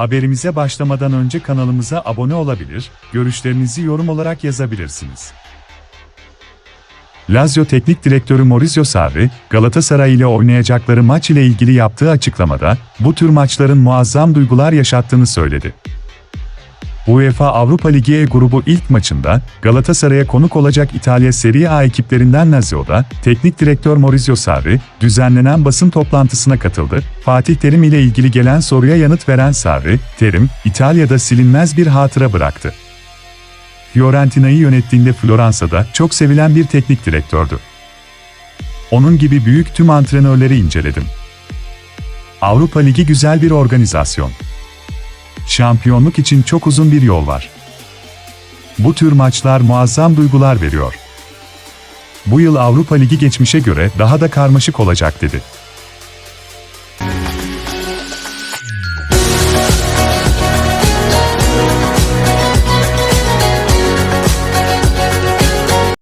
Haberimize başlamadan önce kanalımıza abone olabilir, görüşlerinizi yorum olarak yazabilirsiniz. Lazio Teknik Direktörü Maurizio Sarri, Galatasaray ile oynayacakları maç ile ilgili yaptığı açıklamada, bu tür maçların muazzam duygular yaşattığını söyledi. UEFA Avrupa Ligi E grubu ilk maçında Galatasaray'a konuk olacak İtalya Serie A ekiplerinden Lazio'da teknik direktör Maurizio Sarri düzenlenen basın toplantısına katıldı. Fatih Terim ile ilgili gelen soruya yanıt veren Sarri, Terim, İtalya'da silinmez bir hatıra bıraktı. Fiorentina'yı yönettiğinde Floransa'da çok sevilen bir teknik direktördü. Onun gibi büyük tüm antrenörleri inceledim. Avrupa Ligi güzel bir organizasyon. Şampiyonluk için çok uzun bir yol var. Bu tür maçlar muazzam duygular veriyor. Bu yıl Avrupa Ligi geçmişe göre daha da karmaşık olacak dedi.